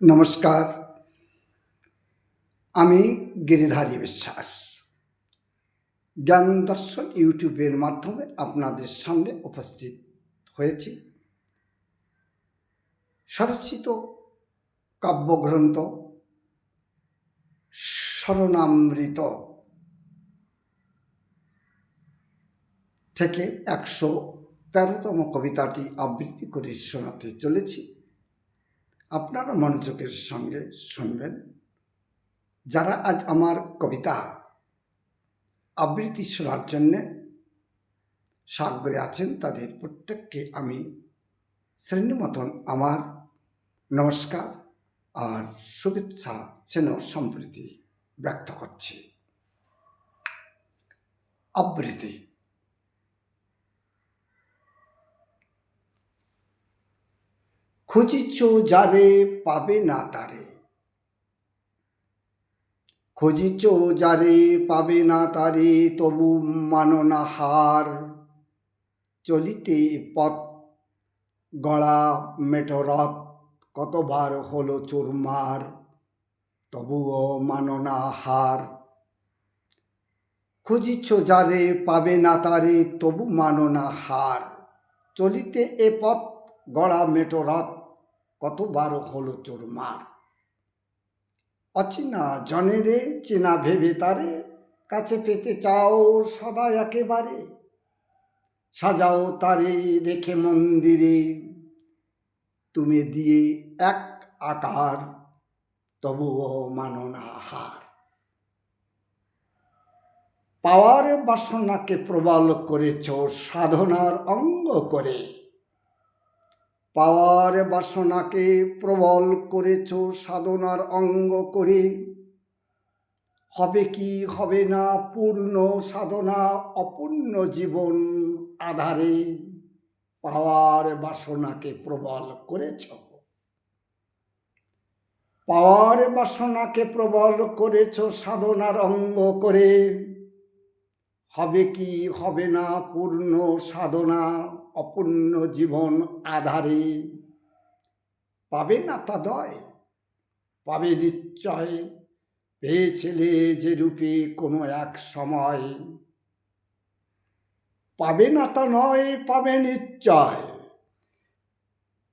নমস্কার। আমি গিরিধারী বিশ্বাস। জ্ঞান দর্শন ইউটিউবের মাধ্যমে আপনাদের সামনে উপস্থিত হয়েছি। স্বরচিত কাব্যগ্রন্থ শরণামৃত থেকে একশো তেরোতম কবিতাটি আবৃত্তি করে শোনাতে চলেছি। আপনারা মনোযোগের সঙ্গে শুনবেন। যারা আজ আমার কবিতা আবৃত্তি শোনার জন্যে সাগ্রে আছেন, তাদের প্রত্যেককে আমি শ্রেণি মতন আমার নমস্কার আর শুভেচ্ছা চেন সম্প্রীতি ব্যক্ত করছি। আবৃত্তি। খুঁজিছ যারে পাবে না তারে। খুঁজিছ যারে পাবে না তারে, তবু মাননা হার। চলিতে পথ গড়া মেটরথ কতবার হলো চুরমার তবুও মাননা হার। খুঁজিছ যারে পাবে না তারে, তবু মাননা হার। চলিতে এ পথ গড়া মেটোরথ কতবার হলো চোরমার অচেনা জনেরে, চেনা ভেবে তারে, কাছে পেতে চাও সদা একেবারে। সাজাও তারে রেখে মন্দিরে, তুমি দিয়ে এক আকার, তবুও মানো না হার। পাওয়ার বাসনাকে প্রবল করেছ, সাধনার অঙ্গ করে। পাওয়ার বাসনাকে প্রবল করেছ, সাধনার অঙ্গ করে। হবে কি হবে না পূর্ণ সাধনা, অপূর্ণ জীবন আধারে পাওয়ার বাসনাকে প্রবল করেছ। পাওয়ার বাসনাকে প্রবল করেছ, সাধনার অঙ্গ করে। হবে কি হবে না পূর্ণ সাধনা, অপূর্ণ জীবন আধারে? পাবে না তা দয়, পাবে নিশ্চয়। পেয়েছিলে যে রূপে কোনো এক সময়। পাবে না তা নয়, পাবে নিশ্চয়।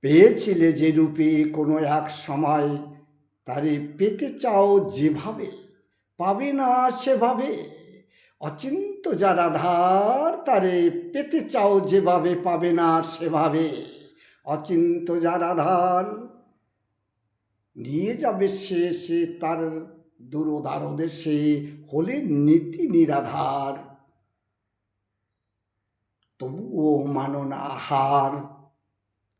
পেয়েছিলে যে রূপে কোনো এক সময়, তারে পেতে চাও যেভাবে, পাবে না সেভাবে। অচিন্ত যারা ধার তারে পেতে চাও যেভাবে পাবে না সেভাবে। অচিন্ত যারা ধার নিয়ে যাবে সে সে তার দুরোদার দেশে হলে নীতি নিরাধার। তবুও মানো না হার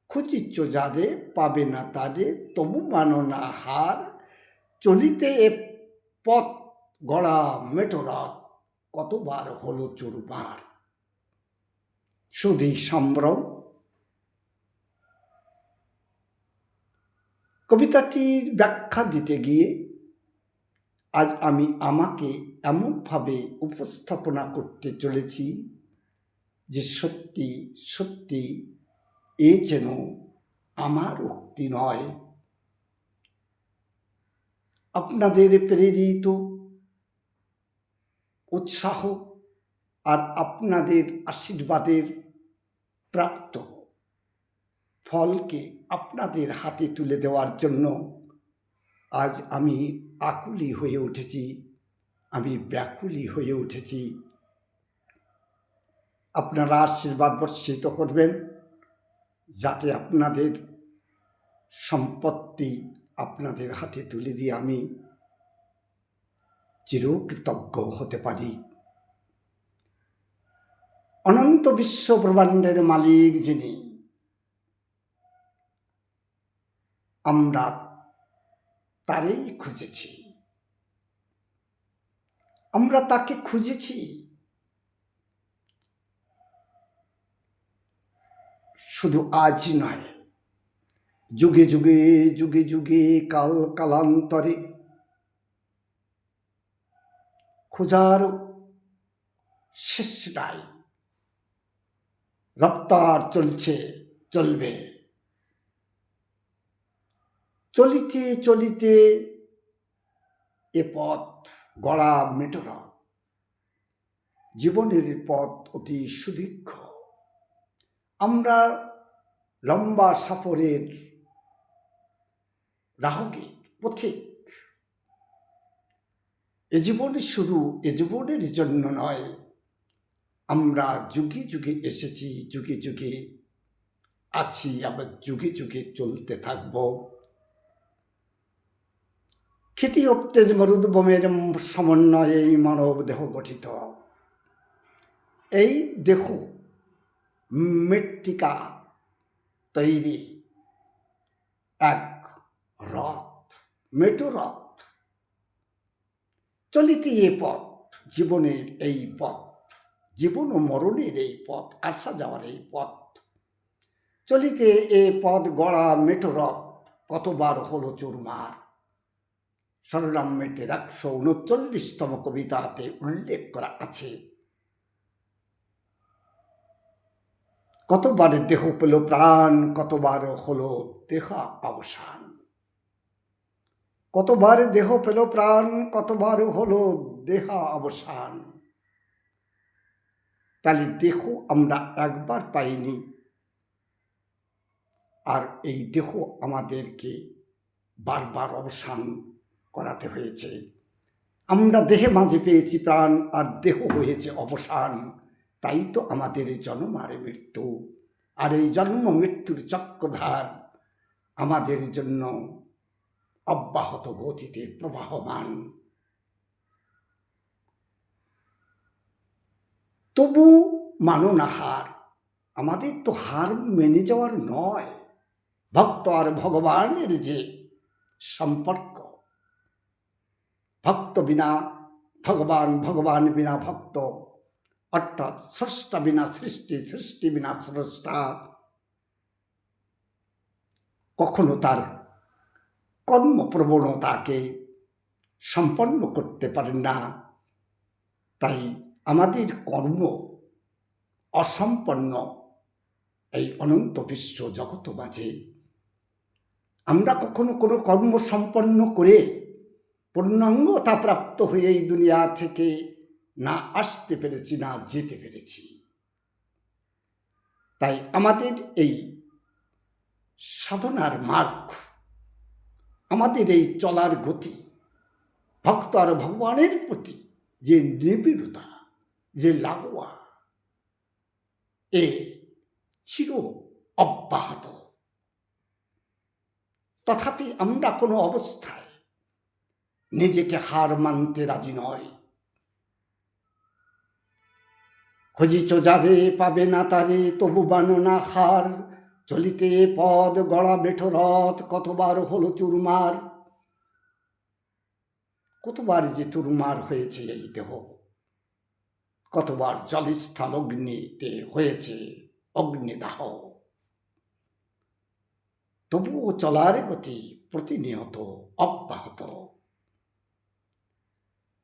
খুচিচ্ছ যাদের পাবে না তাদের, তবু মানো না হার। চলিতে এ পথ গড়া মেটোরাত কতবার হলো চুরমার সুধী সম্ভ্রম। কবিতাটির ব্যাখ্যা দিতে গিয়ে আজ আমি আমাকে এমনভাবে উপস্থাপনা করতে চলেছি যে সত্যি সত্যি এ যেন আমার উক্তি নয়। আপনাদের প্রেরিত উৎসাহ আর আপনাদের আশীর্বাদের প্রাপ্ত ফলকে আপনাদের হাতে তুলে দেওয়ার জন্য আজ আমি আকুলি হয়ে উঠেছি, আমি ব্যাকুলি হয়ে উঠেছি। আপনারা আশীর্বাদ বর্ষিত করবেন যাতে আপনাদের সম্পত্তি আপনাদের হাতে তুলে দিয়ে আমি। চিরকৃতজ্ঞ হতে পারি। অনন্ত বিশ্ব ব্রহ্মাণ্ডের মালিক যিনি, আমরা তারই খুঁজেছি। আমরা তাকে খুঁজেছি। শুধু আজ নয়, যুগে যুগে যুগে যুগে, কাল, কালান্তরে খোঁজার শেষ নাই। রপ্তার চলছে, চলবে। চলিতে চলিতে এ পথ গড়া মেটরা জীবনের পথ অতি সুদীর্ঘ। আমরা লম্বা সফরের রাহকে পথিক। এ জীবনে শুধু, এ জীবনের জন্য নয়। আমরা যুগে যুগে এসেছি, যুগে যুগে আছি আবার যুগে যুগে চলতে থাকব। খ্যাতি উত্তেজ মরুদ্বমের সমন্বয়ে এই মানব দেহ গঠিত। এই দেহ মৃত্তিকা তৈরি। এক রথ মেটু রথ। চলিতে এ পথ, জীবনের এই পথ, জীবন ও মরণের এই পথ আসা যাওয়ার এই পথ। চলিতে এ পথ গড়া মেটো রথ, কতবার হলো চুরমার সরলাম্যেটের একশো উনচল্লিশতম কবিতাতে উল্লেখ করা আছে। কতবার দেহ পেল প্রাণ, কতবার হলো দেহ অবসান। কতবার দেহ পেল প্রাণ, কতবার হলো দেহা অবসান। তাহলে দেহ আমরা একবার পাইনি। আর এই দেহ আমাদেরকে বারবার অবসান করাতে হয়েছে। আমরা দেহে মাঝে পেয়েছি প্রাণ, আর দেহ হয়েছে অবসান। তাই তো আমাদের জন্ম আর মৃত্যু। আর এই জন্ম মৃত্যুর চক্রধার আমাদের জন্য অব্যাহত গতিতে প্রবাহমান। তবু মানো না হার, আমাদের তো হার মেনে যাওয়ার নয়। ভক্ত আর ভগবানের যে সম্পর্ক, ভক্ত বিনা ভগবান ভগবান বিনা ভক্ত, অর্থাৎ স্রষ্টা বিনা সৃষ্টি সৃষ্টি বিনা স্রষ্টা, কখনো তার কর্মপ্রবণতাকে সম্পন্ন করতে পারেন না। তাই আমাদের কর্ম অসম্পন্ন এই অনন্ত বিশ্ব জগত মাঝে। আমরা কখনো কোনো কর্ম সম্পন্ন করে পূর্ণাঙ্গতা প্রাপ্ত হয়ে এই দুনিয়া থেকে না আসতে পেরেছি, না যেতে পেরেছি। তাই আমাদের এই সাধনার মার্গ আমাদের এই চলার গতি, ভক্ত আর ভগবানের প্রতি যে নিবিড়তা, যে লাগোয়া, এ চির অব্যাহত। তথাপি আমরা কোনো অবস্থায় নিজেকে হার মানতে রাজি নয় খুঁজিছ যারে পাবে না তারে, তবু বানো না হার। চলিতে পদ গড়া বেঠো রথ কতবার হলো চুরমার? কতবার যে চুরমার হয়েছে এই দেহ? কতবার জলস্থল অগ্নিতে হয়েছে অগ্নিদাহ? তবুও চলার গতি প্রতিনিয়ত অব্যাহত।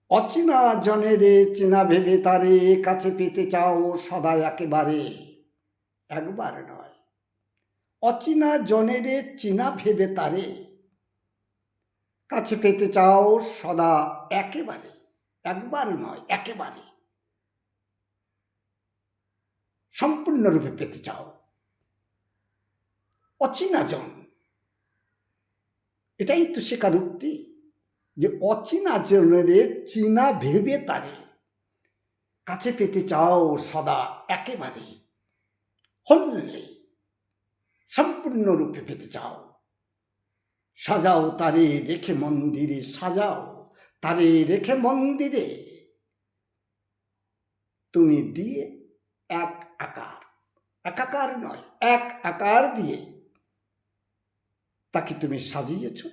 অচেনা জনেরে চেনা ভেবে তারে কাছে পেতে চাও সদা একেবারে। একবার নয় অচেনা জনেরে চেনা ভেবে তারে। কাছে পেতে চাও সদা একেবারে, একবার নয়, একেবারে। সম্পূর্ণরূপে পেতে চাও। অচেনা জন, এটাই তো শেখার উক্তি যে অচেনা জনেরে চীনা ভেবে তারে। কাছে পেতে চাও সদা একেবারে, হললে। সম্পূর্ণরূপে পেতে চাও। সাজাও তারে রেখে মন্দিরে সাজাও, তারে রেখে মন্দিরে। তুমি দিয়ে এক আকার একাকার নয়, এক আকার দিয়ে। তাকে তুমি সাজিয়েছ,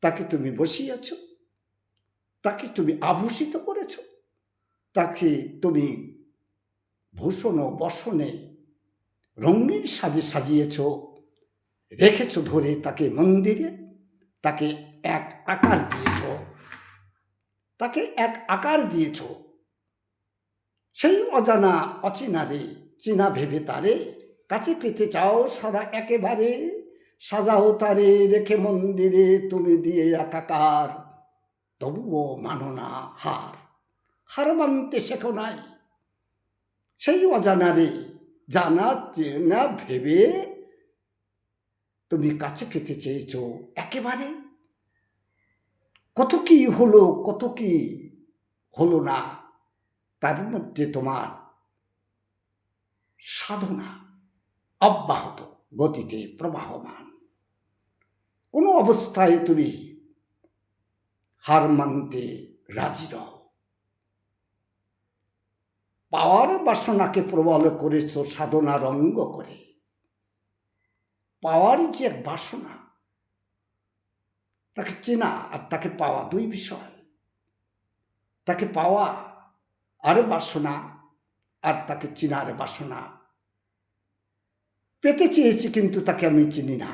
তাকে তুমি বসিয়েছ, তাকে তুমি আভূষিত করেছ, তাকে তুমি ভূষণ বসনে রঙিন সাজে সাজিয়েছ, রেখেছ ধরে তাকে মন্দিরে, তাকে এক আকার দিয়েছ, তাকে এক আকার দিয়েছ। সেই অজানা অচেনারে চেনা ভেবে তারে, কাছে পেতে চাও সারা একেবারে, সাজাও তারে, রেখে মন্দিরে তুমি দিয়ে একাকার তবুও মানো না হার হার মানতে শেখো নাই। সেই অজানারে জানা চেনা ভেবে তুমি কাছে পেতে চেয়েছ, একেবারে? কত কি হলো, কত কি হলো না? তার মধ্যে তোমার সাধনা অব্যাহত গতিতে প্রবাহমান। কোনো অবস্থায় তুমি হার মানতে রাজি নও। পাওয়ার বাসনাকে প্রবল করেছ সাধনার অঙ্গ করে। পাওয়ারই যে এক বাসনা, তাকে চেনা আর তাকে পাওয়া দুই বিষয়। তাকে পাওয়া আর বাসনা আর তাকে চিনার বাসনা। পেতে চেয়েছি কিন্তু তাকে আমি চিনি না।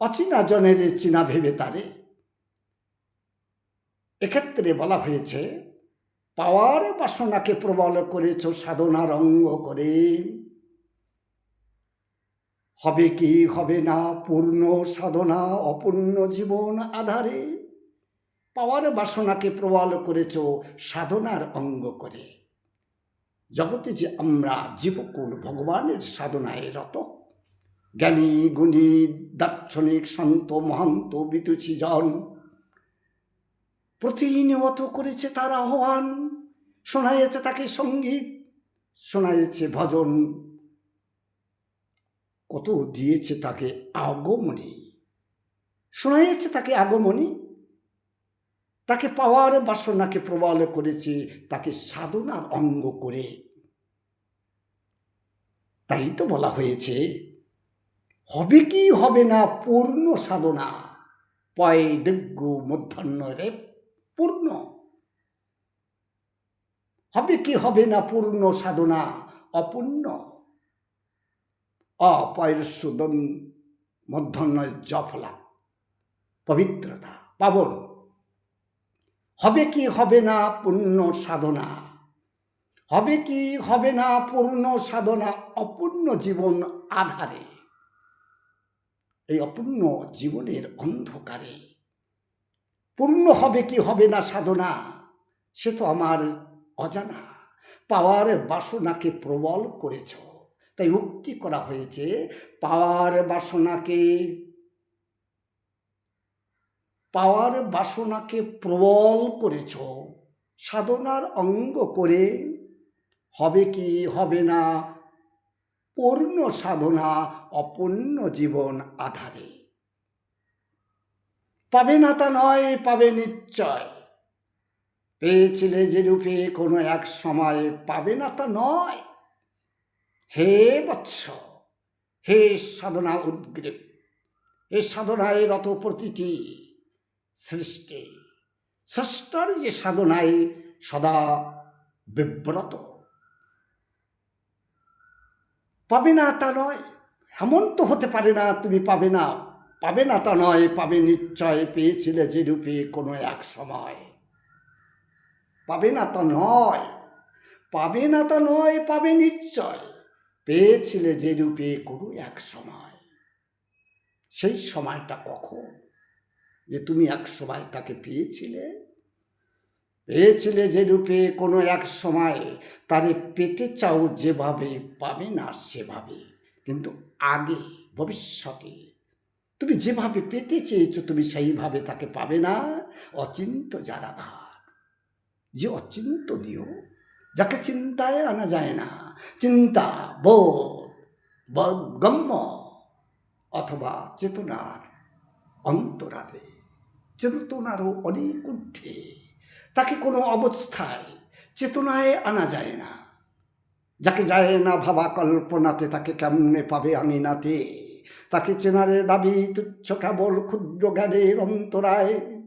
অচেনা জনের চিনা ভেবে তারে। এক্ষেত্রে বলা হয়েছে পাওয়ার বাসনাকে প্রবল করেছ সাধনার অঙ্গ করে। হবে কি, হবে না, পূর্ণ সাধনা, অপূর্ণ জীবন আধারে। পাওয়ার বাসনাকে প্রবল করেছ, সাধনার অঙ্গ করে। জগতে যে আমরা জীবকুল ভগবানের সাধনায় রত, জ্ঞানী, গুণী, দার্শনিক, সন্ত, মহান্ত, বিতুষী জন প্রতিনিয়ত করেছে তার আহ্বান শোনাইছে তাকে সংগীত শোনাইছে ভজন। কত দিয়েছে তাকে আগমনী শোনাইছে তাকে আগমনী। তাকে পাওয়ার বাসনাকে প্রবল করেছে, তাকে সাধনার অঙ্গ করে। তাই তো বলা হয়েছে, হবে কি হবে না পূর্ণ সাধনা? পয় দিগ্য মধ্যাহ্ন রে পূর্ণ। হবে কি হবে না পূর্ণ সাধনা? অপূর্ণ। অপয়সুদন মধ্যাহ্ন জফলা পবিত্রতা পাবন। হবে কি হবে না পূর্ণ সাধনা? হবে কি হবে না পূর্ণ সাধনা? অপূর্ণ জীবন আধারে। এই অপূর্ণ জীবনের অন্ধকারে পূর্ণ হবে কি হবে না সাধনা, সে তো আমার অজানা। পাওয়ার বাসনাকে প্রবল করেছ, তাই উক্তি করা হয়েছে, পাওয়ার বাসনাকে পাওয়ার বাসনাকে প্রবল করেছ, সাধনার অঙ্গ করে হবে কি হবে না? পূর্ণ সাধনা, অপূর্ণ জীবন আধারে। পাবে না তা নয়, পাবে নিশ্চয়। পেয়েছিলে যে রূপে কোনো এক সময়, পাবে না তা নয়। হে বৎস, হে সাধনা উদ্গ্রীব, এ সাধনায় রত প্রতিটি সৃষ্টি। স্রষ্টার যে সাধনায় সদা বিব্রত। পাবে না তা নয়, এমন তো হতে পারে না, তুমি পাবে না। পাবে না তা নয়, পাবে নিশ্চয়, পেয়েছিলে যে রূপে কোনো এক সময়। পাবে না তা নয়, পাবে না তা নয়, পাবে নিশ্চয়, পেয়েছিলে যে রূপে কোনো এক সময়। সেই সময়টা কখন? যে তুমি এক সময় তাকে পেয়েছিলে? পেয়েছিলে যে রূপে কোনো এক সময়ে, তারে পেতে চাও যেভাবে, পাবে না সেভাবে, কিন্তু আগে, ভবিষ্যতে তুমি যেভাবে পেতে চেয়েছো, তুমি সেইভাবে তাকে পাবে না। অচিন্ত যারা ধার যে অচিন্তনীয়, যাকে চিন্তায় আনা যায় না। চিন্তা, বোধ গম্য অথবা চেতনার অন্তরালে। চেতনারও অনেক ঊর্ধ্বে। তাকে কোনো অবস্থায় চেতনায় আনা যায় না। যাকে যায় না ভাবা কল্পনাতে, তাকে কেমনে পাবে আমি নাতে তাকে চেনারে দাবি, তুচ্ছ কেবল ক্ষুদ্র জ্ঞানের অন্তরায়।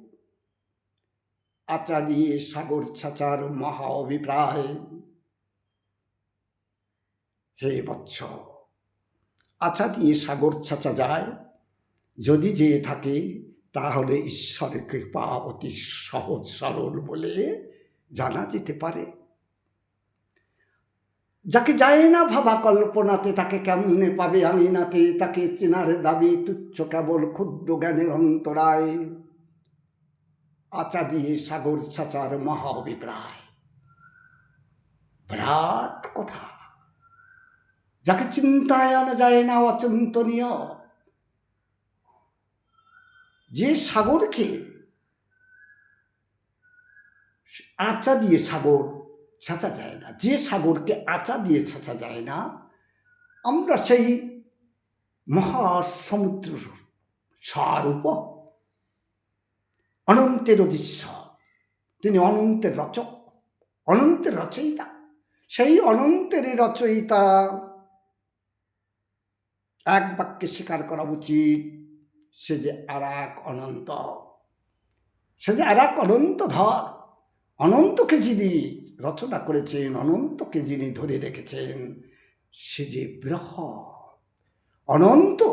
আচা দিয়ে সাগর ছাচার মহা অভিপ্রায়। হে বৎস আচা দিয়ে সাগর ছাচা যায়। যদি যেয়ে থাকে, তাহলে ঈশ্বরের কৃপা অতি সহজ সরল বলে জানা যেতে পারে। যাকে যায় না ভাবা কল্পনাতে, তাকে কেমনে পাবে আঙিনাতে? তাকে চেনার দাবি তুচ্ছ কেবল ক্ষুদ্র জ্ঞানের অন্তরায়। আচা দিয়ে সাগর ছাচার মহা অভিপ্রায়। বিরাট কথা। যাকে চিন্তায় আনা যায় না অচিন্তনীয়। যে সাগরকে আচা দিয়ে সাগর ছাঁচা যায় না, যে সাগরকে আচা দিয়ে ছাঁচা যায় না, আমরা সেই মহাসমুদ্র সারূপ অনন্তের অধীশ্বর তিনি অনন্তের রচক, অনন্তের রচয়িতা, সেই অনন্তের রচয়িতা এক বাক্যে স্বীকার করা উচিত, সে যে আর এক অনন্ত, সে যে আর এক অনন্ত ধর, অনন্তকে যিনি রচনা করেছেন অনন্তকে যিনি ধরে রেখেছেন সে যে বৃহৎ। অনন্ত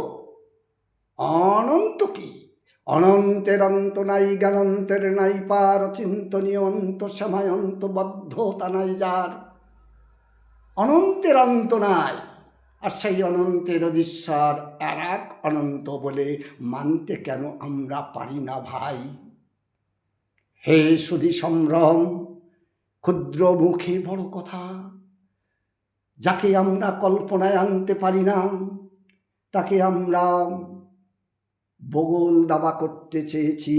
অনন্ত কি? অনন্তের অন্ত নাই, জ্ঞানন্তের নাই, পার চিন্তনীয় অন্ত সময় অন্ত, বদ্ধতা নাই যার। অনন্তের অন্ত নাই, আর সেই অনন্তের অধীশ্বর আর এক অনন্ত বলে মানতে কেন আমরা পারি না ভাই? হে সুধি সম্ভ্রম ক্ষুদ্র মুখে বড় কথা। যাকে আমরা কল্পনায় আনতে পারি না, তাকে আমরা বগল দাবা করতে চেয়েছি।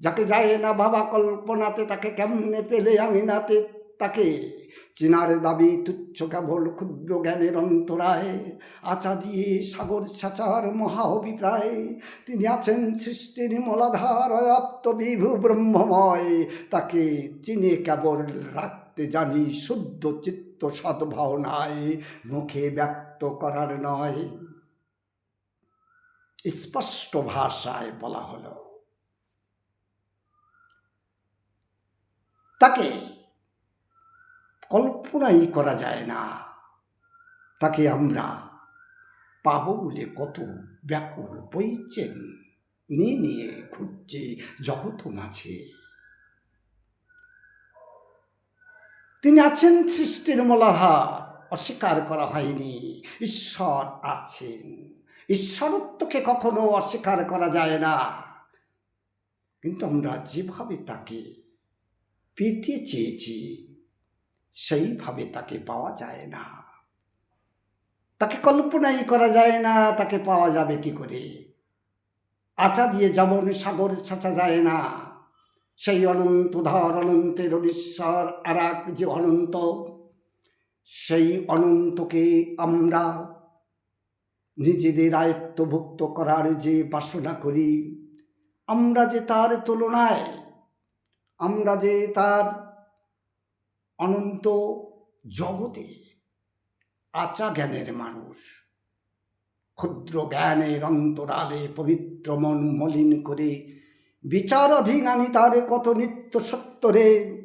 যাকে যায় না বাবা কল্পনাতে, তাকে কেমনে পেলে আমি নাতে তাকে চিনার দাবি তুচ্ছ কেবল ক্ষুদ্র জ্ঞানের অন্তরায়। আচা দিয়ে সাগর ছাচার মহা অভিপ্রায় তিনি আছেন সৃষ্টির মলাধার, অয়াপ্ত বিভু ব্রহ্মময়। তাকে চিনে কেবল রাখতে জানি শুদ্ধ চিত্ত সদ্ভাবনায়। মুখে ব্যক্ত করার নয়। স্পষ্ট ভাষায় বলা হলো। তাকে কল্পনাই করা যায় না। তাকে আমরা পাবো বলে কত ব্যাকুল বইছেন। নিয়ে নিয়ে ঘুরছে জগৎ মাঝে। তিনি আছেন সৃষ্টির মলাহার, অস্বীকার করা হয়নি। ঈশ্বর আছেন। ঈশ্বরত্বকে কখনো অস্বীকার করা যায় না। কিন্তু আমরা যেভাবে তাকে পেতে চেয়েছি সেইভাবে তাকে পাওয়া যায় না। তাকে কল্পনাই করা যায় না, তাকে পাওয়া যাবে কি করে? আচা দিয়ে যেমন সাগর ছাঁচা যায় না, সেই অনন্ত ধর অনন্তের অধীশ্বর আর এক যে অনন্ত, সেই অনন্তকে আমরা নিজেদের আয়ত্তভুক্ত করার যে বাসনা করি, আমরা যে তার তুলনায়, আমরা যে তার অনন্ত জগতে আচা জ্ঞানের মানুষ। ক্ষুদ্র জ্ঞানের অন্তরালে পবিত্র মন মলিন করে বিচারাধীন আমি তারে কত নিত্য সত্তরে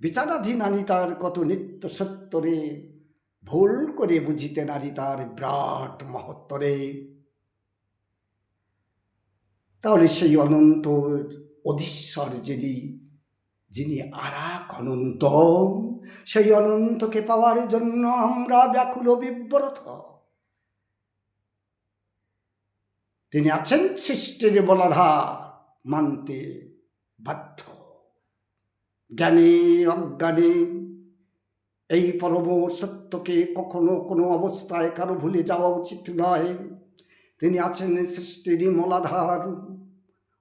বিচারাধীন আনি তার কত নিত্য সত্তরে ভুল করে বুঝিতে নারী তার বিরাট মহত্তরে তাহলে সেই অনন্ত অধীশ্বর যিনি যিনি আর এক অনন্ত, সেই অনন্তকে পাওয়ার জন্য আমরা ব্যাকুল বিব্রত। তিনি আছেন সৃষ্টির বলাধার, মানতে বাধ্য। জ্ঞানে, অজ্ঞানে, এই পরম সত্যকে কখনো কোনো অবস্থায় কারও ভুলে যাওয়া উচিত নয়। তিনি আছেন সৃষ্টির মলাধার,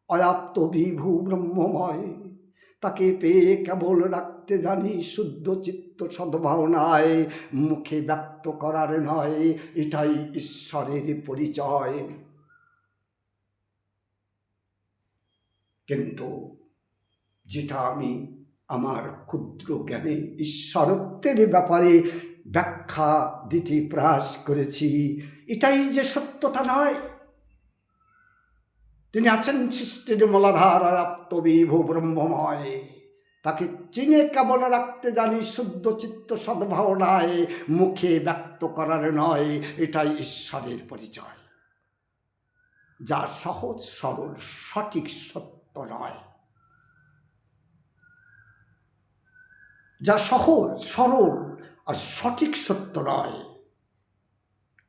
অয়াপ্ত বিভু ব্রহ্মময়। তাকে পেয়ে কেবল রাখতে জানি শুদ্ধ চিত্ত সদ্ভাবনায়, মুখে ব্যক্ত করার নয়, এটাই ঈশ্বরের পরিচয়। কিন্তু যেটা আমি আমার ক্ষুদ্র জ্ঞানে ঈশ্বরত্বের ব্যাপারে ব্যাখ্যা দিতে প্রয়াস করেছি, এটাই যে সত্যতা নয় তিনি আছেন সৃষ্টির মলাধার আত্মবিভু ব্রহ্মময়। তাকে চিনে কেবল রাখতে জানি শুদ্ধ চিত্ত সদ্ভাবনায়, মুখে ব্যক্ত করার নয়, এটাই ঈশ্বরের পরিচয়। যা সহজ, সরল, সঠিক, সত্য নয়। যা সহজ, সরল আর সঠিক সত্য নয়,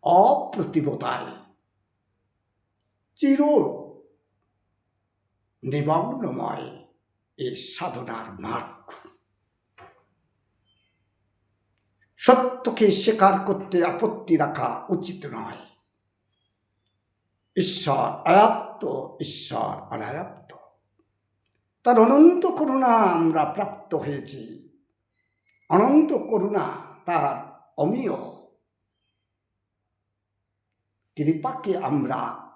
অপ্রতিবতায়, চির নিমগ্নময় এ সাধনার মার্গ। সত্যকে স্বীকার করতে আপত্তি রাখা উচিত নয়। ঈশ্বর আয়াপ্ত ঈশ্বর অনায়াপ্ত তার অনন্ত করুণা আমরা প্রাপ্ত হয়েছি। অনন্ত করুণা তার অমীয়। কৃপাকে আমরা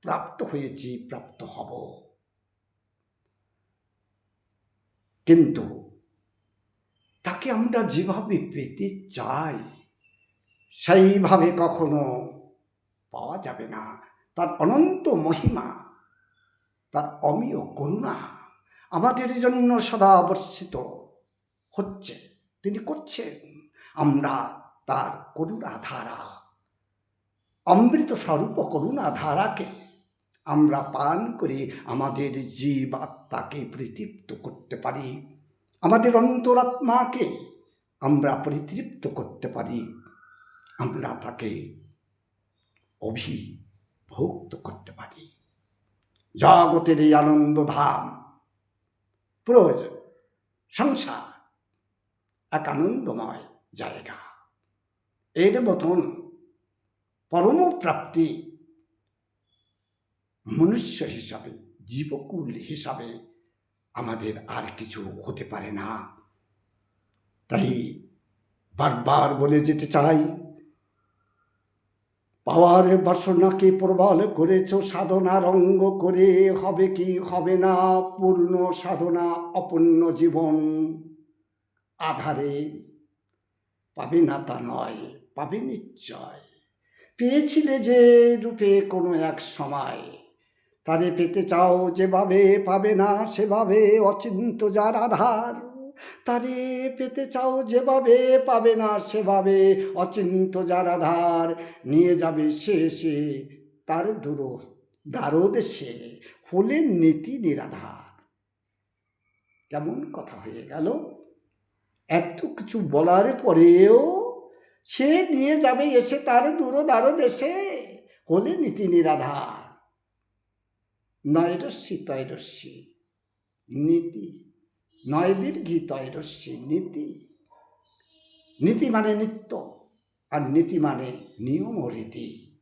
প্রাপ্ত হয়েছি, প্রাপ্ত হব। কিন্তু তাকে আমরা যেভাবে পেতে চাই, সেইভাবে কখনো পাওয়া যাবে না। তার অনন্ত মহিমা, তার অমীয় করুণা আমাদের জন্য সদা বর্ষিত হচ্ছে, তিনি করছেন। আমরা তার করুণা ধারা অমৃত স্বরূপ করুণা ধারাকে আমরা পান করে আমাদের জীব আত্মাকে পরিতৃপ্ত করতে পারি। আমাদের অন্তরাত্মাকে আমরা পরিতৃপ্ত করতে পারি। আমরা তাকে অভিভুক্ত করতে পারি। জগতের এই আনন্দধাম, প্রোজ সংসার এক আনন্দময় জায়গা। এর মতন পরম প্রাপ্তি মনুষ্য হিসাবে, জীবকুল হিসাবে আমাদের আর কিছু হতে পারে না। তাই বারবার বলে যেতে চাই, পাওয়ার বাসনাকে প্রবল করেছ সাধনার অঙ্গ করে হবে কি হবে না, পূর্ণ সাধনা অপূর্ণ জীবন। আধারে পাবে না তা নয়, পাবে নিশ্চয়। পেয়েছিলে যে রূপে কোনো এক সময় তারে পেতে চাও যেভাবে পাবে না, সেভাবে অচিন্ত যার আধার। তারে পেতে চাও যেভাবে পাবে না, সেভাবে অচিন্ত যার আধার। নিয়ে যাবে সে সে তার দূর দ্বারদেশে হলেন নীতি নিরাধার। কেমন কথা হয়ে গেল। এত কিছু বলার পরেও সে নিয়ে যাবে এসে তার দূর দ্বারদেশে হলে নীতি নিরাধার। নয়রস্যি তৈরস্যি নীতি। নয় দীর্ঘি নীতি। নীতি মানে নিত্য আর নীতি মানে নিয়ম ও রীতি।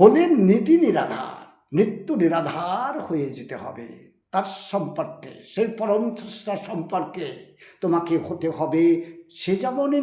হলেন নীতি নিরাধার, নিত্য নিরাধার হয়ে যেতে হবে। তার সম্পর্কে, সেই পরম সম্পর্কে তোমাকে হতে হবে সে যেমন